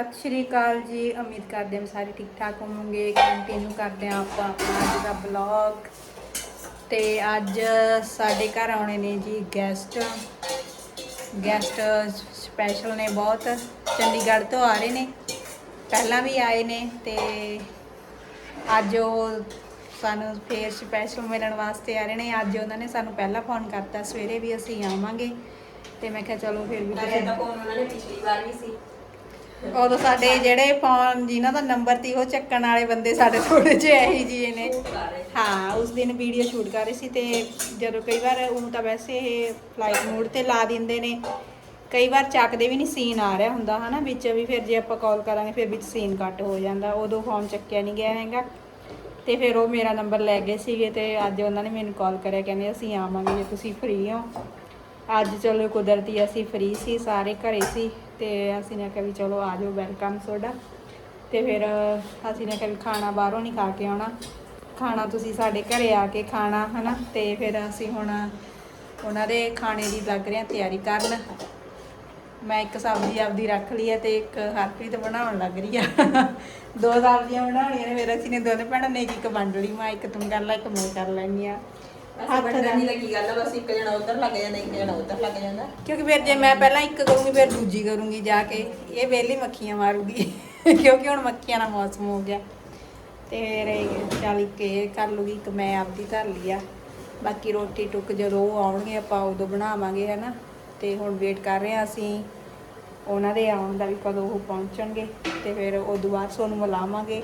ਸਤਿ ਸ਼੍ਰੀ ਅਕਾਲ ਜੀ, ਉਮੀਦ ਕਰਦੇ ਹਾਂ ਸਾਰੇ ਠੀਕ ਠਾਕ ਹੋਵੋਗੇ ਕੰਟੀਨਿਊ ਕਰਦੇ ਹਾਂ ਆਪਾਂ ਆਪਣਾ ਅੱਜ ਦਾ ਬਲੌਗ ਤੇ ਅੱਜ ਸਾਡੇ ਘਰ ਆਉਣੇ ਨੇ ਜੀ ਗੈਸਟ ਗੈਸਟ ਸਪੈਸ਼ਲ ਨੇ ਬਹੁਤ, ਚੰਡੀਗੜ੍ਹ ਤੋਂ ਆ ਰਹੇ ਨੇ। ਪਹਿਲਾਂ ਵੀ ਆਏ ਨੇ ਤੇ ਅੱਜ ਉਹ ਸਾਨੂੰ ਫੇਰ ਸਪੈਸ਼ਲ ਮਿਲਣ ਵਾਸਤੇ ਆ ਰਹੇ ਨੇ। ਅੱਜ ਉਹਨਾਂ ਨੇ ਸਾਨੂੰ ਪਹਿਲਾਂ ਫੋਨ ਕਰਤਾ, ਸਵੇਰੇ ਵੀ ਅਸੀਂ ਆਵਾਂਗੇ। ਤੇ ਮੈਂ ਕਿਹਾ ਚਲੋ ਫਿਰ ਵੀ ਵੈਸੇ ਤਾਂ ਫੋਨ ਉਹਨਾਂ ਨੇ ਪਿਛਲੀ ਵਾਰ ਵੀ ਸੀ। ਉਦੋਂ ਸਾਡੇ ਜਿਹੜੇ ਫੋਨ ਜਿਨ੍ਹਾਂ ਦਾ ਨੰਬਰ ਸੀ ਉਹ ਚੱਕਣ ਵਾਲੇ ਬੰਦੇ ਸਾਡੇ ਥੋੜੇ ਜਿਹੇ ਇਹੀ ਜਿਹੇ ਨੇ। ਹਾਂ ਉਸ ਦਿਨ ਵੀਡੀਓ ਸ਼ੂਟ ਕਰ ਰਹੀ ਸੀ ਤੇ ਜਦੋਂ ਕਈ ਵਾਰ ਉਹ ਤਾਂ ਵੈਸੇ ਇਹ ਫਲਾਈਟ ਮੋਡ ਤੇ ਲਾ ਦਿੰਦੇ ਨੇ। ਕਈ ਵਾਰ ਚੱਕਦੇ ਵੀ ਨਹੀਂ ਸੀਨ ਆ ਰਿਹਾ ਹੁੰਦਾ ਹਨਾ ਵਿੱਚ ਵੀ ਫਿਰ ਜੇ ਆਪਾਂ ਕਾਲ ਕਰਾਂਗੇ ਫਿਰ ਵਿੱਚ ਸੀਨ ਕੱਟ ਹੋ ਜਾਂਦਾ। ਉਦੋਂ ਫੋਨ ਚੱਕਿਆ ਨਹੀਂ ਗਿਆ ਹੈਗਾ। ਤੇ ਫਿਰ ਉਹ ਮੇਰਾ ਨੰਬਰ ਲੈ ਗਏ ਸੀਗੇ ਤੇ ਅੱਜ ਉਹਨਾਂ ਨੇ ਮੈਨੂੰ ਕਾਲ ਕਰਿਆ ਕਹਿੰਦੇ ਅਸੀਂ ਆਵਾਂਗੇ ਜੇ ਤੁਸੀਂ ਫ੍ਰੀ ਹੋ। ਅੱਜ ਚਲੋ ਕੁਦਰਤੀ ਅਸੀਂ ਫ੍ਰੀ ਸੀ ਸਾਰੇ ਘਰੇ ਸੀ। ਤੇ ਅਸੀਂ ਨੇ ਕਿਹਾ ਵੀ ਚਲੋ ਆ ਜਾਓ ਵੈਲਕਮ ਤੁਹਾਡਾ ਤੇ ਫਿਰ ਅਸੀਂ ਨੇ ਕਿਹਾ ਵੀ ਖਾਣਾ ਬਾਹਰੋਂ ਨਹੀਂ ਖਾ ਕੇ ਆਉਣਾ। ਖਾਣਾ ਤੁਸੀਂ ਸਾਡੇ ਘਰੇ ਆ ਕੇ ਖਾਣਾ, ਹਨਾ? ਤੇ ਫਿਰ ਅਸੀਂ ਹੁਣ ਉਹਨਾਂ ਦੇ ਖਾਣੇ ਦੀ ਲੱਗ ਰਹੇ ਹਾਂ, ਤਿਆਰੀ ਕਰਨ। ਮੈਂ ਇੱਕ ਸਬਜ਼ੀ ਆਪਦੀ ਰੱਖ ਲਈ ਹੈ ਤੇ ਇੱਕ ਹਰਪ੍ਰੀਤ ਬਣਾਉਣ ਲੱਗ ਰਹੀ ਆ। ਦੋ ਸਬਜ਼ੀਆਂ ਬਣਾਉਣੀਆਂ ਨੇ ਮੇਰਾ ਅਸੀਂ ਨੇ ਦੋਨੇ ਭੈਣਾਂ ਨੇ ਇੱਕ ਇੱਕ ਵੰਡ ਲਈ। ਮੈਂ ਇੱਕ ਤੂੰ ਕਰ ਲੈ, ਇੱਕ ਮੈਂ ਕਰ ਲੈਣੀ ਆ ਅਸੀਂ ਬੰਦਨ ਦੀ। ਲੱਗੀ ਗੱਲ ਆ ਬਸ ਇੱਕ ਜਣਾ ਉਧਰ ਲੱਗ ਜਾਂਦਾ ਇੱਕ ਜਣਾ ਉਧਰ ਲੱਗ ਜਾਂਦਾ। ਕਿਉਂਕਿ ਫਿਰ ਜੇ ਮੈਂ ਪਹਿਲਾਂ ਇੱਕ ਕਰੂੰਗੀ ਫਿਰ ਦੂਜੀ ਕਰੂੰਗੀ ਜਾ ਕੇ। ਇਹ ਵੇਲੀ ਮੱਖੀਆਂ ਮਾਰੂਗੀ ਕਿਉਂਕਿ ਹੁਣ ਮੱਖੀਆਂ ਦਾ ਮੌਸਮ ਹੋ ਗਿਆ। ਤੇ ਫਿਰ ਇਹ ਚੱਲ ਇੱਕ ਇਹ ਕਰ ਲੂਗੀ ਇੱਕ ਮੈਂ ਆਪਦੀ ਧਰ ਲਈ ਆ। ਬਾਕੀ ਰੋਟੀ ਟੁੱਕ ਜਦੋਂ ਉਹ ਆਉਣਗੇ ਆਪਾਂ ਉਦੋਂ ਬਣਾਵਾਂਗੇ ਹਨਾ। ਤੇ ਹੁਣ ਵੇਟ ਕਰ ਰਹੇ ਆ ਅਸੀਂ। ਉਹਨਾਂ ਦੇ ਆਉਣ ਦਾ ਵੀ ਕਦੋਂ ਉਹ ਪਹੁੰਚਣਗੇ ਤੇ ਫਿਰ ਉਦੋਂ ਬਾਅਦ ਤੁਹਾਨੂੰ ਮਿਲਾਵਾਂਗੇ।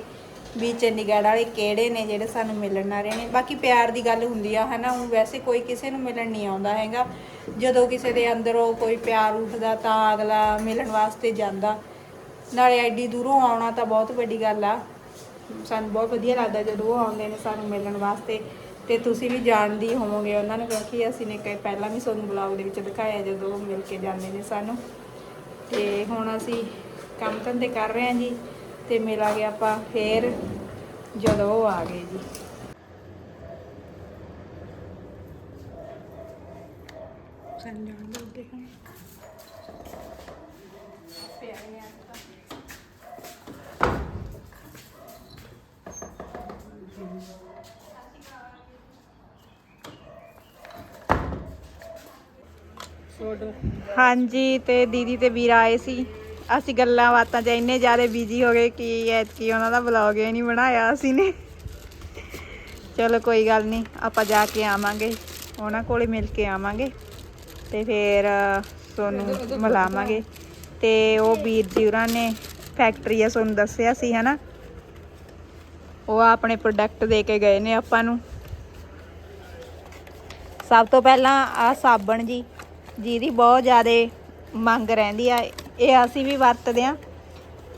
ਵੀ ਚੰਡੀਗੜ੍ਹ ਵਾਲੇ ਕਿਹੜੇ ਨੇ ਜਿਹੜੇ ਸਾਨੂੰ ਮਿਲਣ ਆ ਰਹੇ ਨੇ। ਬਾਕੀ ਪਿਆਰ ਦੀ ਗੱਲ ਹੁੰਦੀ ਆ, ਹਨਾ ਉਹ ਵੈਸੇ ਕੋਈ ਕਿਸੇ ਨੂੰ ਮਿਲਣ ਨਹੀਂ ਆਉਂਦਾ ਹੈਗਾ। ਜਦੋਂ ਕਿਸੇ ਦੇ ਅੰਦਰੋਂ ਕੋਈ ਪਿਆਰ ਉੱਠਦਾ ਤਾਂ ਅਗਲਾ ਮਿਲਣ ਵਾਸਤੇ ਜਾਂਦਾ। ਨਾਲੇ ਐਡੀ ਦੂਰੋਂ ਆਉਣਾ ਤਾਂ ਬਹੁਤ ਵੱਡੀ ਗੱਲ ਆ। ਸਾਨੂੰ ਬਹੁਤ ਵਧੀਆ ਲੱਗਦਾ ਜਦੋਂ ਉਹ ਆਉਂਦੇ ਨੇ ਸਾਨੂੰ ਮਿਲਣ ਵਾਸਤੇ। ਤੇ ਤੁਸੀਂ ਵੀ ਜਾਣਦੀ ਹੋਵੋਗੇ ਉਹਨਾਂ ਨੂੰ, ਕਿਉਂਕਿ ਅਸੀਂ ਨੇ ਕਈ ਪਹਿਲਾਂ ਵੀ ਤੁਹਾਨੂੰ ਬਲੌਗ ਦੇ ਵਿੱਚ ਦਿਖਾਇਆ ਜਦੋਂ ਉਹ ਮਿਲ ਕੇ ਜਾਂਦੇ ਨੇ ਸਾਨੂੰ। ਤੇ ਹੁਣ ਅਸੀਂ ਕੰਮ ਧੰਦੇ ਕਰ ਰਹੇ ਹਾਂ ਜੀ। ਤੇ ਮਿਲਾਂਗੇ ਆਪਾਂ ਫੇਰ ਜਦੋਂ ਉਹ ਆ ਗਏ ਜੀ। ਸਾਨੂੰ ਜਾਣ ਦਿੰਦੇ ਹਨ ਪਿਆਰੇ ਆ ਹਾਂਜੀ ਤੇ ਦੀਦੀ ਤੇ ਵੀਰ ਆਏ ਸੀ। ਅਸੀਂ ਗੱਲਾਂ ਬਾਤਾਂ 'ਚ ਇੰਨੇ ਜ਼ਿਆਦਾ ਬਿਜ਼ੀ ਹੋ ਗਏ ਕਿ ਐਤਕੀ ਉਹਨਾਂ ਦਾ ਵਲੌਗ ਹੀ ਨਹੀਂ ਬਣਾਇਆ ਅਸੀਂ ਨੇ। ਚਲੋ ਕੋਈ ਗੱਲ ਨਹੀਂ ਆਪਾਂ ਜਾ ਕੇ ਆਵਾਂਗੇ ਉਹਨਾਂ ਕੋਲੇ ਮਿਲ ਕੇ ਆਵਾਂਗੇ ਤੇ ਫਿਰ ਤੁਹਾਨੂੰ ਮਿਲਾਵਾਂਗੇ। ਤੇ ਉਹ ਵੀਰ ਜੀ ਉਹਨਾਂ ਨੇ ਫੈਕਟਰੀ ਆ ਤੁਹਾਨੂੰ ਦੱਸਿਆ ਸੀ ਹਨਾ? ਉਹ ਆਪਣੇ ਪ੍ਰੋਡਕਟ ਦੇ ਕੇ ਗਏ ਨੇ ਆਪਾਂ ਨੂੰ। ਸਭ ਤੋਂ ਪਹਿਲਾਂ ਆ ਸਾਬਣ ਜੀ ਜਿਹਦੀ ਬਹੁਤ ਜ਼ਿਆਦਾ ਮੰਗ ਰਹਿੰਦੀ ਆ ਇਹ ਅਸੀਂ ਵੀ ਵਰਤਦੇ ਆ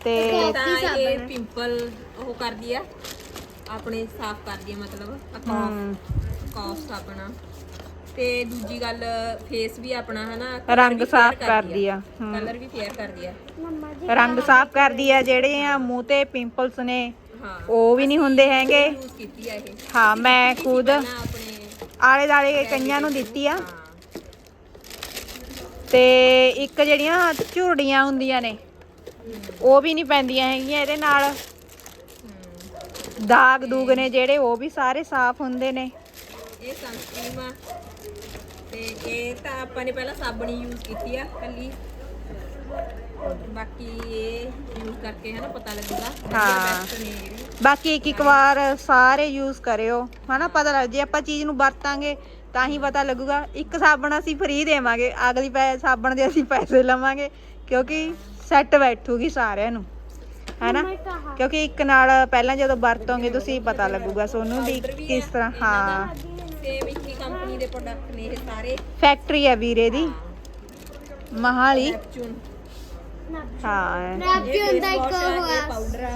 ਤੇ ਤਾਂ ਇਹ ਪਿੰਪਲ ਉਹ ਕਰਦੀ ਆ ਆਪਣੇ ਸਾਫ਼ ਕਰਦੀ ਆ ਮਤਲਬ ਹਮ, ਕਾਫ ਕਾਫ ਸਾਬਣਾ ਤੇ ਦੂਜੀ ਗੱਲ ਫੇਸ ਵੀ ਆਪਣਾ ਹਨਾ ਰੰਗ ਸਾਫ਼ ਕਰਦੀ ਆ। ਹਮ। ਕਲਰ ਵੀ ਫੇਅਰ ਕਰਦੀ ਆ। ਰੰਗ ਸਾਫ਼ ਕਰਦੀ ਆ ਜਿਹੜੇ ਆ ਮੂੰਹ ਤੇ ਪਿੰਪਲਸ ਨੇ ਹਾਂ। ਉਹ ਵੀ ਨਹੀਂ ਹੁੰਦੇ ਹੈਗੇ। ਯੂਜ਼ ਕੀਤੀ ਆ ਇਹ। ਹਾਂ ਮੈਂ ਖੁਦ ਪਹਿਲਾਂ ਆਪਣੇ ਆਲੇ ਦਾਲੇ ਕਈਆਂ ਨੂੰ ਦਿੱਤੀ ਆ। ਤੇ ਇੱਕ ਜਿਹੜੀਆਂ ਝੁਰੜੀਆਂ ਹੁੰਦੀਆਂ ਨੇ ਉਹ ਵੀ ਨਹੀਂ ਪੈਂਦੀਆਂ ਹੈਗੀਆਂ ਇਹਦੇ ਨਾਲ। ਦਾਗ ਦੂਗ ਨੇ ਜਿਹੜੇ ਉਹ ਵੀ ਸਾਰੇ ਸਾਫ਼ ਹੁੰਦੇ ਨੇ। ਇਹ ਸਨਸਕ੍ਰੀਮ ਆ ਤੇ ਇਹ ਤਾਂ ਆਪਾਂ ਨੇ ਪਹਿਲਾਂ ਸਾਬਣ ਯੂਜ਼ ਕੀਤੀ ਆ ਕੱਲੀ। ਬਾਕੀ ਇਹ ਯੂਜ਼ ਕਰਕੇ ਹੈ ਨਾ ਪਤਾ ਲੱਗੂਗਾ ਹਾਂ। ਬਾਕੀ ਇੱਕ ਇੱਕ ਵਾਰ ਸਾਰੇ ਯੂਜ਼ ਕਰਿਓ। ਹਨਾ ਪਤਾ ਲੱਗ ਜੇ ਆਪਾਂ ਚੀਜ਼ ਨੂੰ ਵਰਤਾਂਗੇ ਤਾਂ ਹੀ ਪਤਾ ਲੱਗੂਗਾ ਇੱਕ ਸਾਬਣ ਅਸੀਂ ਫ੍ਰੀ ਦੇਵਾਂਗੇ ਅਗਲੀ ਪੈ ਸਾਬਣ ਦੇ ਅਸੀਂ ਪੈਸੇ ਲਵਾਂਗੇ ਕਿਉਂਕਿ ਸੈੱਟ ਬੈਠੂਗੀ ਸਾਰਿਆਂ ਨੂੰ ਹੈਨਾ? ਕਿਉਂਕਿ ਇੱਕ ਨਾਲ ਪਹਿਲਾਂ ਜਦੋਂ ਵਰਤੋਗੇ ਤੁਸੀਂ ਪਤਾ ਲੱਗੂਗਾ ਤੁਹਾਨੂੰ ਵੀ ਕਿਸ ਆ। ਤਰ੍ਹਾਂ ਦਾ। ਹਾਂ। ਸੇਮ ਇੱਕ ਹੀ ਕੰਪਨੀ ਦੇ ਪ੍ਰੋਡਕਟ ਨੇ ਇਹ ਸਾਰੇ। ਫੈਕਟਰੀ ਹੈ ਵੀਰੇ ਦੀ। ਮਹਾਲੀ। ਹਾਂ। ਇਹ ਹੁੰਦਾ ਇੱਕ ਇਹ ਪਾਊਡਰ